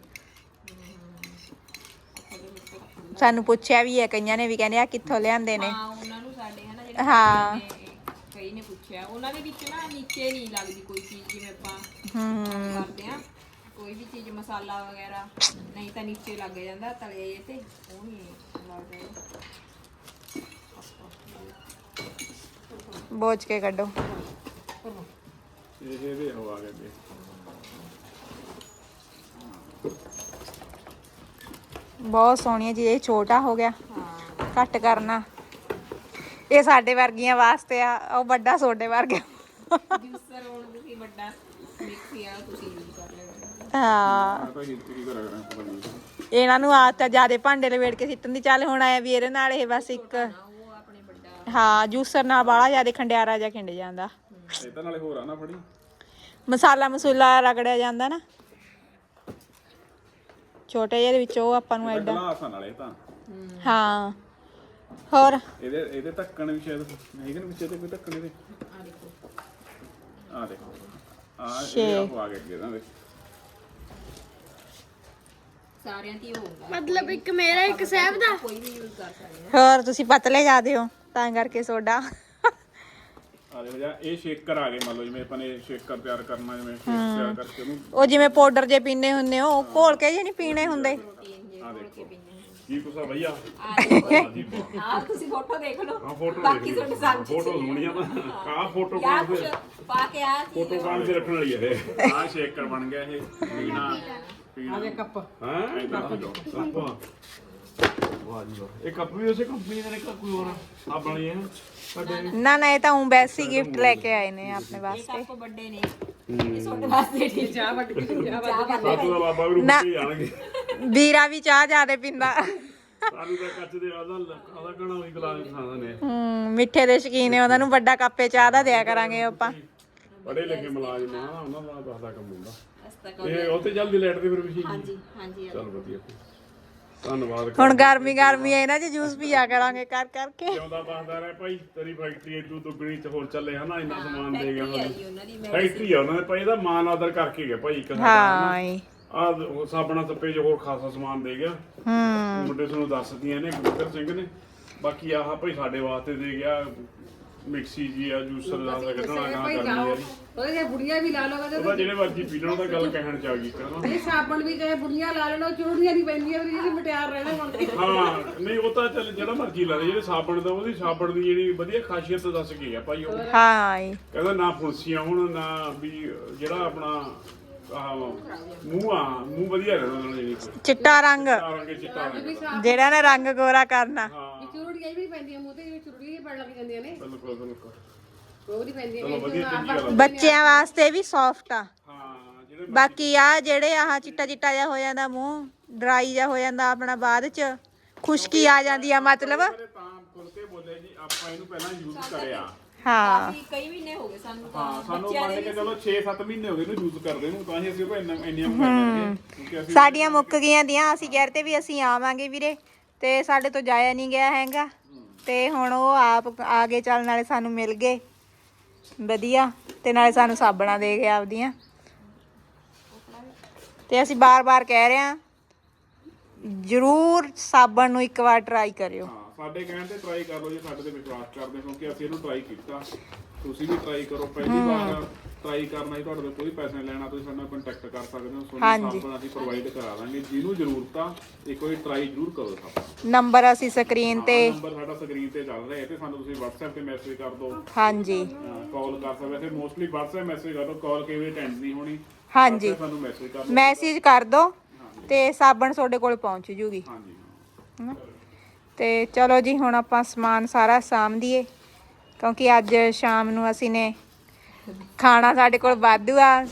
ਸਾਨੂੰ ਪੁੱਛਿਆ ਵੀ ਹੈ ਕਈਆਂ ਨੇ ਵੀ ਕਹਿੰਦੇ ਆ ਕਿੱਥੋਂ ਲਿਆਂਦੇ ਨੇ। ਹਾਂ ਉਹਨਾਂ ਨੂੰ ਸਾਡੇ ਹਨਾ ਜਿਹੜੇ ਹਾਂ। ਨੇ, ਕਈ ਨੇ ਪੁੱਛਿਆ। ਉਹਨਾਂ ਦੇ ਵਿੱਚ ਨਾ ਨੀਚੇ ਨਹੀਂ ਲੱਗਦੀ ਕੋਈ ਚੀਜ਼ ਜਿਵੇਂ ਆਪਾਂ ਹੂੰ ਕਰਦੇ ਆ ਕੋਈ ਵੀ ਚੀਜ਼ ਮਸਾਲਾ ਵਗੈਰਾ ਨਹੀਂ ਤਾਂ ਨੀਚੇ ਲੱਗ ਜਾਂਦਾ ਤਲੇ ਤੇ। ਉਹ ਨਹੀਂ ਲੱਗਦਾ ਬੋਝ ਕੇ ਕੱਢੋ। ਇਹ ਇਹਦੇ ਉਹ ਆ ਗਏ। ਬਹੁਤ ਸੋਹਣੀਆਂ ਜੀ ਇਹ ਛੋਟਾ ਹੋ ਗਿਆ। ਹਾਂ। ਘੱਟ ਕਰਨਾ। ਇਹ ਸਾਡੇ ਵਰਗੀਆਂ ਵਾਸਤੇ ਆ ਉਹ ਵੱਡਾ ਸੋਡੇ ਵਰਗਾ। ਜੂਸਰ ਹੁਣ ਤੁਸੀਂ ਵੱਡਾ ਮਿਕਸੀ ਆ ਤੁਸੀਂ ਯੂਜ਼ ਕਰ ਲਿਓ। ਹਾਂ। ਮੈਂ ਤਾਂ ਹੀ ਕੀ ਕਰਿਆ ਕਰਾਂ ਪਤਾ ਨਹੀਂ ਇਹਨਾਂ ਨੂੰ ਆਦਤ ਆ ਜਿਆਦੇ ਭਾਂਡੇ ਲਵੇੜ ਕੇ ਸਿੱਟਣ ਦੀ। ਚੱਲ ਹੁਣ ਆਇਆ ਵੀ ਇਹਦੇ ਨਾਲ ਇਹ ਬਸ ਇੱਕ ਉਹ ਆਪਣੇ ਵੱਡਾ। ਹਾਂ ਜੂਸਰ ਨਾਲ ਬਾਹਲਾ ਜਿਆਦੇ ਖੰਡਿਆਰਾ ਜਿਹਾ ਖਿੰਡ ਜਾਂਦਾ। ਇਹ ਤਾਂ ਨਾਲੇ ਹੋਰ ਆ ਨਾ ਫੜੀ। ਮਸਾਲਾ ਮਸੂਲਾ ਰਗੜਿਆ ਜਾਂਦਾ ਨਾ। ਛੋਟੇ ਜਿਹੇ ਦੇ ਵਿੱਚ ਉਹ ਆਪਾਂ ਨੂੰ ਐਡਾ ਗਲਾਸ ਆ ਨਾਲੇ ਇਹ ਤਾਂ। ਹਾਂ। ਹੋਰ? ਇਹਦੇ ਇਹਦੇ ਢੱਕਣ ਵੀ ਸ਼ਾਇਦ ਹੈਗੇ ਨੇ ਵਿੱਚ ਇਹਦੇ ਕੋਈ ਢੱਕਣ ਇਹਦੇ ਆ ਦੇਖੋ। ਆ ਦੇਖੋ। ਆ ਛੇ। ਇਹ ਉਹ ਆ ਗਏ ਅੱਗੇ ਇਹਨਾਂ ਦੇ ਸਾਰਿਆਂ ਦੀ ਹੋਊਗਾ ਮਤਲਬ ਇੱਕ ਮੇਰਾ ਇੱਕ ਸਹਿਬ ਦਾ। ਕੋਈ ਵੀ ਯੂਜ਼ ਕਰ ਸਕਦੇ ਹੋਰ ਤੁਸੀਂ ਪਤਲੇ ਜਾਦੇ ਹੋ ਤਾਂ ਕਰਕੇ ਸੋਡਾ। ਆ ਦੇਖੋ ਜਾ ਇਹ ਸ਼ੇਕਰ ਆ ਗਏ ਮੰਨ ਲਓ ਜਿਵੇਂ ਆਪਾਂ ਨੇ ਸ਼ੇਕਰ ਤਿਆਰ ਕਰਨਾ ਜਿਵੇਂ ਸ਼ੇਕ ਤਿਆਰ ਕਰਕੇ ਉਹਨੂੰ ਉਹ ਜਿਵੇਂ ਪਾਊਡਰ ਜੇ ਪੀਨੇ ਹੁੰਦੇ ਹੋ ਉਹ ਘੋਲ ਕੇ ਜੇ ਨਹੀਂ ਪੀਣੇ ਹੁੰਦੇ। ਆ ਦੇਖੋ। ਕੀ ਕੁਛ ਆ ਭਈਆ ਆ ਤੁਸੀਂ ਫੋਟੋ ਦੇਖ ਲਓ ਆ ਫੋਟੋ ਬਾਕੀ ਤੁਹਾਡੇ ਸਾਹਮਣੇ ਫੋਟੋ ਹੋਣੀਆਂ ਤਾਂ ਆ ਫੋਟੋ ਯਾ ਕਾਣ ਕੁਛ ਦੇ ਪਾ ਕੇ ਆ ਚੀਜ਼ ਫੋਟੋ ਕਾਣ ਦੇ ਰੱਖਣ ਵਾਲੀ ਹੈ ਇਹ ਆ ਸ਼ੇਕਰ ਬਣ ਗਿਆ ਇਹ ਪੀਣਾ ਪੀਣਾ ਕੱਪ ਹਾਂ ਕੱਪ ਕੱਪ ਵਾਹ ਜੀ ਵਾਹ ਇਹ ਕੱਪ ਵੀ ਉਸੇ ਕੰਪਨੀ ਦੇ ਨੇ ਕਿ ਕੋਈ ਹੋਰ ਸਾਬਣ ਵਾਲੀ ਹੈ ਸਾਡੇ ਨਾ ਨਾ ਇਹ ਤਾਂ ਉਂ ਵੈਸੀ ਗਿਫਟ ਲੈ ਕੇ ਆਏ ਨੇ ਆਪਣੇ ਇਹ ਵਾਸਤੇ। ਕੱਪ ਵੱਡੇ ਨੇ। ਇਹ ਤੁਹਾਡੇ ਵਾਸਤੇ ਠੀਕ ਚਾਹ ਵੱਡ ਕੇ ਚਾਹ ਵੱਡ ਸਾਤੂ ਦਾ ਬਾਬਾ ਵੀ ਨਾ। ਰੁਕ ਕੇ ਜਾਣਗੇ ਵੀਰਾ ਵੀ ਚਾਹ ਜ਼ਿਆਦੇ ਪੀਂਦਾ। ਸਾਨੂੰ ਤਾਂ ਕੱਚ ਦੇ ਆਦਾ ਆਦਾ ਕਣਾ ਵੀ ਗਲਾਸ ਖਾਂਦੇ ਨੇ ਹੂੰ ਮਿੱਠੇ ਦੇ ਸ਼ੌਕੀਨ ਨੇ ਉਹਨਾਂ ਨੂੰ ਵੱਡਾ ਕੱਪੇ ਚਾਹ ਦਾ ਦਿਆ ਕਰਾਂਗੇ ਆਪਾਂ। ਪੜੇ ਲਿਖੇ ਮੁਲਾਜ਼ਮ ਆ ਉਹਨਾਂ ਦਾ ਦੱਸਦਾ ਕੰਮ ਹੁੰਦਾ। ਇਹ ਉਹ ਤੇ ਜਲਦੀ ਲੈਟ ਦੇ ਫਿਰ ਮਸ਼ੀਨ ਹਾਂਜੀ ਹਾਂਜੀ। ਚਲ ਵਧੀਆ। ਧੰਨਵਾਦ ਹੁਣ ਗਰਮੀ ਗਰਮੀ ਹੈ ਇਹਨਾਂ 'ਚ ਜੂਸ ਪੀਆ ਕਰਾਂਗੇ ਕਰ ਕਰਕੇ। ਜਿਉਂਦਾ ਬਸਦਾ ਰਹਿ ਭਾਈ ਤੇਰੀ ਫੈਕਟਰੀ ਇਦੋਂ ਦੁੱਗਣੀ ਚ ਹੋਰ ਚੱਲੇ ਹਨਾ ਇੰਨਾ ਸਮਾਨ ਦੇ ਗਿਆ ਸਾਨੂੰ ਫੈਕਟਰੀ ਆ ਉਹਨਾਂ ਨੇ ਭਾਈ ਇਹਦਾ ਮਾਨ ਆਦਰ ਕਰਕੇ ਗਿਆ ਭਾਈ ਇੱਕ ਹਾਂ ਈ। ਆ ਸਾਬਣਾ ਸੱਪੇ ਚ ਹੋਰ ਖਾਸਾ ਸਮਾਨ ਦੇ ਗਿਆ। ਹੂੰ। ਮੁੰਡੇ ਤੁਹਾਨੂੰ ਦੱਸਦੀਆਂ ਨੇ ਗੁਰਦਰ ਸਿੰਘ ਨੇ। ਬਾਕੀ ਆਹ ਭਾਈ ਸਾਡੇ ਵਾਸਤੇ ਦੇ ਗਿਆ ਮਿਕਸੀ ਜੀ ਆ ਜੂਸਰ ਦਾ ਕੱਢਣਾ ਗਾ ਕਰਨੀ ਆ ਜੀ। ਉਹਦੇ ਜੇ ਬੁੜੀਆਂ ਵੀ ਲਾ ਲਓਗੇ ਉਹਦਾ ਜਿਹੜੇ ਮਰਜ਼ੀ ਪੀ ਲੈਣ ਦਾ ਗੱਲ ਕਹਿਣ ਚ ਆ ਗਈ ਕਹਿੰਦਾ ਇਹ ਸਾਬਣ ਵੀ ਕਹੇ ਬੁੜੀਆਂ ਲਾ ਲੈਣੋ ਚੂੜੀਆਂ ਨਹੀਂ ਪੈਂਦੀਆਂ ਵੀ ਜਿਹੜੀ ਮਟਿਆਰ ਰਹਿਣਾ ਹੁਣ। ਤੇ ਹਾਂ ਨਹੀਂ ਉਹ ਤਾਂ ਚੱਲ ਜਿਹੜਾ ਮਰਜ਼ੀ ਲਾ ਲੈ ਜਿਹੜੇ ਸਾਬਣ ਦਾ ਉਹਦੀ ਸਾਬਣ ਦੀ ਜਿਹੜੀ ਵਧੀਆ ਖਾਸੀਅਤ ਦੱਸ ਕੇ ਗਿਆ ਭਾਈ ਉਹ। ਹਾਂ। ਕਹਿੰਦਾ ਨਾ ਫੁੰਸੀਆਂ ਹੁਣ ਨਾ ਵੀ ਜਿਹੜਾ ਆਪਣਾ ਆਹ ਮੂੰਹ ਆ ਮੂੰਹ ਵਧੀਆ ਜਿਹੜੀ ਚਿੱਟਾ ਰੰਗ। ਚਿੱਟਾ ਰੰਗ ਜਿਹੜਾ ਨੇ ਰੰਗ ਗੋਰਾ ਕਰਨਾ। ਹਾਂ। ਚੂੜੀਆਂ ਵੀ ਪੈਂਦੀਆਂ ਮੂੰਹ ਤੇ ਜਿਵੇਂ ਚੂੜੀਆਂ ਹੀ ਪੈਣ ਲੱਗ ਜਾਂਦੀਆਂ ਨੇ। ਬਿਲਕੁਲ ਬਿਲਕੁਲ। ਉਹ ਵੀ ਪੈਂਦੀਆਂ ਚਲੋ ਵਧੀਆ ਚੰਗੀ ਗੱਲ ਆ। ਬੱਚਿਆਂ ਵਾਸਤੇ ਵੀ ਸੌਫਟ ਆ। ਹਾਂ ਜਿਹੜੇ ਬਾਕੀ ਆ ਜਿਹੜੇ ਆਹ ਚਿੱਟਾ ਚਿੱਟਾ ਜਿਹਾ ਹੋ ਜਾਂਦਾ ਮੂੰਹ ਡਰਾਈ ਜਿਹਾ ਹੋ ਜਾਂਦਾ ਆਪਣਾ ਬਾਅਦ ਚ ਖੁਸ਼ਕੀ ਆ ਜਾਂਦੀ ਆ ਮਤਲਬ। ਸਾਰੇ ਤਾਂ ਖੁੱਲ ਕੇ ਬੋਲੇ ਜੀ ਆਪਾਂ ਇਹਨੂੰ ਪਹਿਲਾਂ ਯੂਜ਼ ਕਰਿਆ। ਹਾਂ। ਕਾਫੀ ਕਈ ਮਹੀਨੇ ਹੋ ਗਏ ਸਾਨੂੰ ਤਾਂ ਹਾਂ ਸਾਨੂੰ ਬੱਚਿਆਂ ਮੰਨ ਦੇ ਕੇ ਚਲੋ 6-7 ਮਹੀਨੇ ਹੋ ਗਏ ਇਹਨੂੰ ਯੂਜ਼ ਕਰਦੇ ਨੂੰ ਤਾਂ ਹੀ ਅਸੀਂ ਉਹ ਇੰਨਾ ਇੰਨੀਆਂ ਮੁਕਾਈਆਂ ਕਿਉਂਕਿ ਅਸੀਂ ਸਾਡੀਆਂ ਮੁੱਕ ਗਈਆਂ ਦੀਆਂ ਅਸੀਂ ਕਹਿ ਤੇ ਵੀ ਅਸੀਂ ਆਵਾਂਗੇ ਵੀਰੇ ਤੇ ਸਾਡੇ ਤੋਂ ਜਾਇਆ ਨਹੀਂ ਗਿਆ ਹੈਗਾ। ਤੇ ਹੁਣ ਉਹ ਆਪ ਆਗੇ ਚੱਲਣ ਵਾਲੇ ਸਾਨੂੰ ਮਿਲ ਗਏ। ਵਧੀਆ। ਤੇ ਨਾਲੇ ਸਾਨੂੰ ਸਾਬਣਾਂ ਦੇ ਗਏ ਆਪਦੀਆਂ। ਤੇ ਅਸੀਂ ਬਾਰ-ਬਾਰ ਕਹਿ ਰਹੇ ਹਾਂ, ਜਰੂਰ ਸਾਬਣ ਨੂੰ ਇੱਕ ਵਾਰ ਟਰਾਈ ਕਰਿਓ। ਹਾਂ, ਸਾਡੇ ਕਹਿਣ ਤੇ ਟਰਾਈ ਕਰ ਲਓ ਜੇ, ਸਾਡੇ ਤੇ ਵਿਸ਼ਵਾਸ ਕਰਦੇ ਹੋ, ਕਿਉਂਕਿ ਅਸੀਂ ਇਹਨੂੰ ਟਰਾਈ ਕੀਤਾ। ਤੁਸੀਂ ਵੀ ਟਰਾਈ ਕਰੋ ਪਹਿਲੀ ਵਾਰ ਟਰਾਈ ਕਰਨਾ ਹੀ ਤੁਹਾਡੇ ਤੋਂ ਕੋਈ ਪੈਸਾ ਲੈਣਾ ਤੁਸੀਂ ਸਾਡੇ ਨਾਲ ਕੰਟੈਕਟ ਕਰ ਸਕਦੇ ਹੋ ਤੁਹਾਨੂੰ ਹਾਂਜੀ। ਸਾਬਣ ਅਸੀਂ ਪ੍ਰੋਵਾਈਡ ਕਰਾ ਦਾਂਗੇ। ਜਿਹਨੂੰ ਜ਼ਰੂਰਤ ਆ ਇੱਕ ਵਾਰੀ ਟਰਾਈ ਜ਼ਰੂਰ ਕਰੋ ਸਾਬਣ ਨੰਬਰ ਅਸੀਂ ਸਕਰੀਨ ਤੇ ਨੰਬਰ ਸਾਡਾ ਸਕਰੀਨ ਤੇ ਚੱਲ ਰਿਹਾ ਹੈ ਤੇ ਸਾਨੂੰ ਤੁਸੀਂ WhatsApp ਤੇ ਮੈਸੇਜ ਕਰ ਦਿਓ। ਹਾਂਜੀ। ਕਾਲ ਕਰ ਸਕਦੇ ਵੈਸੇ ਮੋਸਟਲੀ WhatsApp ਮੈਸੇਜ ਕਰੋ ਕਾਲ ਕਈ ਵਾਰੀ ਅਟੈਂਡ ਨਹੀਂ ਹੋਣੀ। ਹਾਂਜੀ। WhatsApp ਸਾਨੂੰ ਮੈਸੇਜ ਕਰ ਦਿਓ। ਮੈਸੇਜ ਕਰ ਦਿਓ ਤੇ ਸਾਬਣ ਤੁਹਾਡੇ ਕੋਲ ਪਹੁੰਚ ਜੂਗੀ। ਹਾਂਜੀ ਹਨਾ? ਤੇ ਚਲੋ ਜੀ ਹੁਣ ਆਪਾਂ ਸਮਾਨ ਸਾਰਾ ਸਾਂਭ ਦਈਏ ਕਿਉਂਕਿ ਅੱਜ ਸ਼ਾਮ ਨੂੰ ਅਸੀਂ ਨੇ ਖਾਣਾ ਸਾਡੇ ਕੋਲ ਵਾਧੂ ਆ।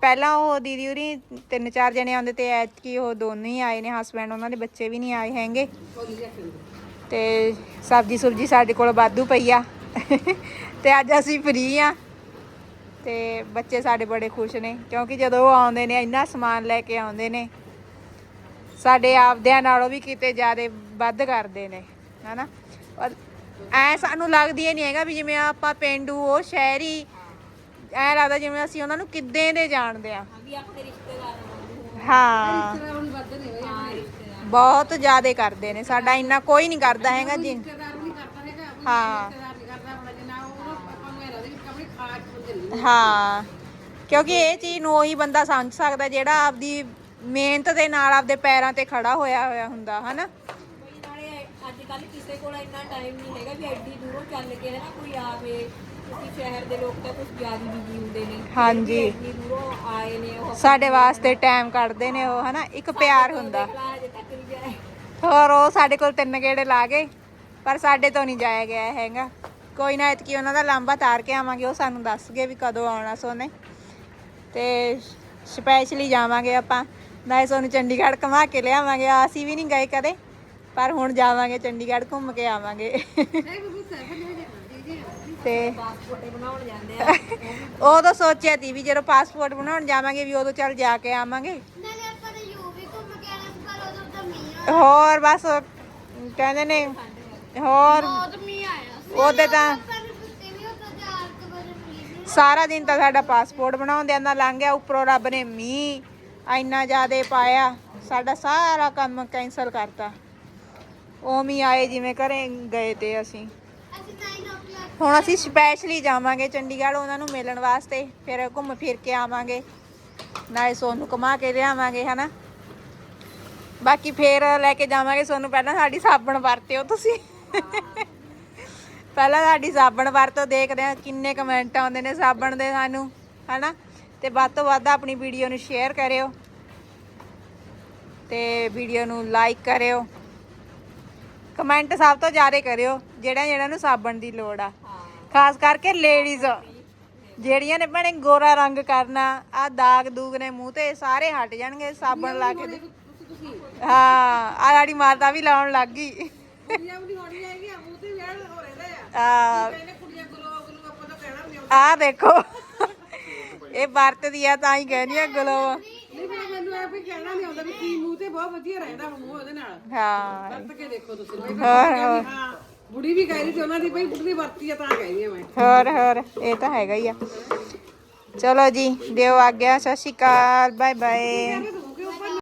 ਪਹਿਲਾਂ ਉਹ ਦੀਦੀ ਉਰੀ ਤਿੰਨ ਚਾਰ ਜਣੇ ਆਉਂਦੇ ਤੇ ਐਤਕੀ ਉਹ ਦੋਨੋਂ ਹੀ ਆਏ ਨੇ ਹਸਬੰਡ ਉਹਨਾਂ ਦੇ ਬੱਚੇ ਵੀ ਨਹੀਂ ਆਏ ਹੈਗੇ। ਤੇ ਸਬਜੀ ਸੁਬਜੀ ਸਾਡੇ ਕੋਲ ਵਾਧੂ ਪਈ ਆ। ਤੇ ਅੱਜ ਅਸੀਂ ਫ੍ਰੀ ਆ। ਤੇ ਬੱਚੇ ਸਾਡੇ ਬੜੇ ਖੁਸ਼ ਨੇ, ਕਿਉਂਕਿ ਜਦੋਂ ਉਹ ਆਉਂਦੇ ਨੇ, ਇੰਨਾ ਸਮਾਨ ਲੈ ਕੇ ਆਉਂਦੇ ਨੇ, ਸਾਡੇ ਆਪਦਿਆਂ ਨਾਲੋਂ ਵੀ ਕਿਤੇ ਜ਼ਿਆਦਾ ਵੱਧ ਕਰਦੇ ਨੇ, ਹਨਾ? ਔਰ ਐ ਸਾਨੂੰ ਲੱਗਦੀ ਹੀ ਨਹੀਂ ਹੈਗਾ ਵੀ ਜਿਵੇਂ ਆਪਾਂ ਪਿੰਡੂ ਉਹ ਸ਼ਹਿਰੀ ਐ ਲੱਗਦਾ ਜਿਵੇਂ ਅਸੀਂ ਉਹਨਾਂ ਨੂੰ ਕਿੱਦਾਂ ਦੇ ਜਾਣਦੇ ਆ। ਵੀ ਆਪਣੇ ਰਿਸ਼ਤੇਦਾਰ ਵਾਂਗੂ ਹਾਂ। ਹੁਣ ਵੱਧ ਨਹੀਂ ਹੋਇਆ ਹਾਂ ਰਿਸ਼ਤੇਦਾਰ। ਬਹੁਤ ਜ਼ਿਆਦਾ ਕਰਦੇ ਨੇ ਸਾਡਾ ਇੰਨਾ ਕੋਈ ਨਹੀਂ ਕਰਦਾ ਹੈਗਾ ਜੀ। ਰਿਸ਼ਤੇਦਾਰ ਨਹੀਂ ਕਰਦਾ ਹੈਗਾ ਕੋਈ ਹਾਂ। ਰਿਸ਼ਤੇਦਾਰ ਨਹੀਂ ਕਰਦਾ ਆਪਣਾ ਜਿੰਨਾ ਉਹ ਆਪਾਂ ਨੂੰ ਇਹ ਲੱਗਦਾ ਕਿ ਆਪਣੀ ਖਾਸ ਬੰਦੇ ਨਹੀਂ ਹਾਂ ਕਿਉਂਕਿ ਇਹ ਚੀਜ਼ ਨੂੰ ਉਹੀ ਬੰਦਾ ਸਮਝ ਸਕਦਾ ਜਿਹੜਾ ਆਪਦੀ ਮਿਹਨਤ ਦੇ ਨਾਲ ਆਪਦੇ ਪੈਰਾਂ ਤੇ ਖੜਾ ਹੋਇਆ ਹੋਇਆ ਹੁੰਦਾ ਹਨਾ? ਅੱਜ ਕੱਲ ਕਿਸੇ ਕੋਲ ਇੰਨਾ ਟਾਈਮ ਨਹੀਂ ਹੈਗਾ ਵੀ ਐਡੀ ਦੂਰੋਂ ਚੱਲ ਕੇ ਹੈ ਨਾ ਕੋਈ ਆਵੇ। ਕਿਉਂਕਿ ਸ਼ਹਿਰ ਦੇ ਲੋਕ ਤਾਂ ਕੁਝ ਜ਼ਿਆਦਾ ਬਿਜ਼ੀ ਹੁੰਦੇ ਨੇ। ਹਾਂਜੀ। ਇੰਨੀ ਦੂਰੋਂ ਆਏ ਨੇ ਉਹ ਸਾਡੇ ਵਾਸਤੇ ਟਾਈਮ ਕੱਢਦੇ ਨੇ ਉਹ ਹਨਾ ਇੱਕ ਪਿਆਰ ਹੁੰਦਾ। ਕਲਾ ਅਜੇ ਤੱਕ ਨਹੀਂ ਜਾਏ। ਹੋਰ ਉਹ ਸਾਡੇ ਕੋਲ ਤਿੰਨ ਗੇੜੇ ਲਾ ਗਏ ਪਰ ਸਾਡੇ ਤੋਂ ਨਹੀਂ ਜਾਇਆ ਗਿਆ ਹੈਗਾ। ਕੋਈ ਨਾ ਇਤਕੀ ਉਹਨਾਂ ਦਾ ਲਾਂਬਾ ਤਾਰ ਕੇ ਆਵਾਂਗੇ ਉਹ ਸਾਨੂੰ ਦੱਸ ਗਏ ਵੀ ਕਦੋਂ ਆਉਣਾ ਸੋਨੇ ਤੇ ਸਪੈਸ਼ਲੀ ਜਾਵਾਂਗੇ ਆਪਾਂ। ਨਾਲੇ ਸੋਨੂੰ ਚੰਡੀਗੜ੍ਹ ਘੁਮਾ ਕੇ ਲਿਆਵਾਂਗੇ। ਅਸੀਂ ਵੀ ਨਹੀਂ ਗਏ ਕਦੇ। ਪਰ ਹੁਣ ਜਾਵਾਂਗੇ ਚੰਡੀਗੜ੍ਹ ਘੁੰਮ ਕੇ ਆਵਾਂਗੇ। ਤੇ ਆ ਉਦੋਂ ਸੋਚਿਆ ਸੀ ਵੀ ਜਦੋਂ ਪਾਸਪੋਰਟ ਬਣਾਉਣ ਜਾਵਾਂਗੇ ਵੀ ਉਦੋਂ ਚੱਲ ਜਾ ਕੇ ਆਵਾਂਗੇ। ਤਾਂ ਹੋਰ ਬਸ ਕਹਿੰਦੇ ਨੇ ਹੋਰ ਉਹਦੇ ਤਾਂ ਸਾਰਾ ਦਿਨ ਤਾਂ ਸਾਡਾ ਪਾਸਪੋਰਟ ਬਣਾਉਂਦਿਆਂ ਦਾ ਲੰਘ ਗਿਆ ਉੱਪਰੋਂ ਰੱਬ ਨੇ ਮੀਂਹ ਇੰਨਾ ਜ਼ਿਆਦਾ ਪਾਇਆ ਸਾਡਾ ਸਾਰਾ ਕੰਮ ਕੈਂਸਲ ਕਰਤਾ। ਉਵੇਂ ਹੀ ਆਏ ਜਿਵੇਂ ਘਰੇ ਗਏ ਤੇ ਅਸੀਂ। ਅਸੀਂ 9 o'clock ਹੁਣ ਅਸੀਂ ਸਪੈਸ਼ਲੀ ਜਾਵਾਂਗੇ ਚੰਡੀਗੜ੍ਹ ਉਹਨਾਂ ਨੂੰ ਮਿਲਣ ਵਾਸਤੇ ਫਿਰ ਘੁੰਮ ਫਿਰ ਕੇ ਆਵਾਂਗੇ। ਨਾਲੇ ਸੋਨੂੰ ਘੁਮਾ ਕੇ ਲਿਆਵਾਂਗੇ ਹਨਾ? ਬਾਕੀ ਫੇਰ ਲੈ ਕੇ ਜਾਵਾਂਗੇ ਸੋਨੂੰ ਪਹਿਲਾਂ ਸਾਡੀ ਸਾਬਣ ਵਰਤਿਓ ਤੁਸੀਂ। ਪਹਿਲਾਂ ਸਾਡੀ ਸਾਬਣ ਵਰਤੋ ਦੇਖਦੇ ਆ ਕਿੰਨੇ ਕਮੈਂਟ ਆਉਂਦੇ ਨੇ ਸਾਬਣ ਦੇ ਸਾਨੂੰ ਹਨਾ? ਤੇ ਵੱਧ ਤੋਂ ਵੱਧ ਆਪਣੀ ਵੀਡੀਓ ਨੂੰ ਸ਼ੇਅਰ ਕਰਿਓ। ਤੇ ਵੀਡੀਓ ਨੂੰ ਲਾਈਕ ਕਰਿਓ। ਕਮੈਂਟ ਸਭ ਤੋਂ ਜ਼ਿਆਦਾ ਕਰਿਓ ਜਿਹੜਾ ਜਿਹੜਾ ਨੂੰ ਸਾਬਣ ਦੀ ਲੋੜ ਆ। ਖਾਸ ਕਰਕੇ ਲੇਡੀਜ਼ ਜਿਹੜੀਆਂ ਨੇ ਭੈਣੇ ਗੋਰਾ ਰੰਗ ਕਰਨਾ ਆ ਦਾਗ ਦੂਗ ਨੇ ਮੂੰਹ ਤੇ ਸਾਰੇ ਹਟ ਜਾਣਗੇ ਸਾਬਣ ਲਾ ਕੇ ਹਾਂ ਆ ਸਾਡੀ ਮਾਤਾ ਵੀ ਲਾਉਣ ਲੱਗ ਗਈ। ਆ। ਦੇਖੋ ਇਹ ਵਰਤਦੀ ਆ ਤਾਂ ਹੀ ਕਹਿੰਦੀ ਆ ਗਲੋ ਨਹੀਂ ਪਰ ਮੈਨੂੰ ਇਹ ਵੀ ਕਹਿਣਾ ਨਹੀਂ ਆਉਂਦਾ ਵੀ ਕੀ ਮੂੰਹ ਤੇ ਬਹੁਤ ਵਧੀਆ ਰਹਿੰਦਾ ਮੂੰਹ ਉਹਦੇ ਨਾਲ। ਹਾਂ। ਵਰਤ ਕੇ ਦੇਖੋ ਤੁਸੀਂ। ਮੈਂ ਹੋਰ ਹੋਰ। ਹਾਂ ਬੁੜੀ ਵੀ ਕਹਿ ਰਹੀ ਸੀ ਉਹਨਾਂ ਦੀ ਬਈ ਬੁੜੀ ਵਰਤੀ ਆ ਤਾਂ ਕਹਿ ਆ ਮੈਂ। ਹੋਰ ਹੋਰ ਇਹ ਤਾਂ ਹੈਗਾ ਹੀ ਆ। ਚਲੋ ਜੀ ਦਿਓ ਆ ਗਿਆ ਸਤਿ ਸ਼੍ਰੀ ਅਕਾਲ ਬਾਏ ਬਾਏ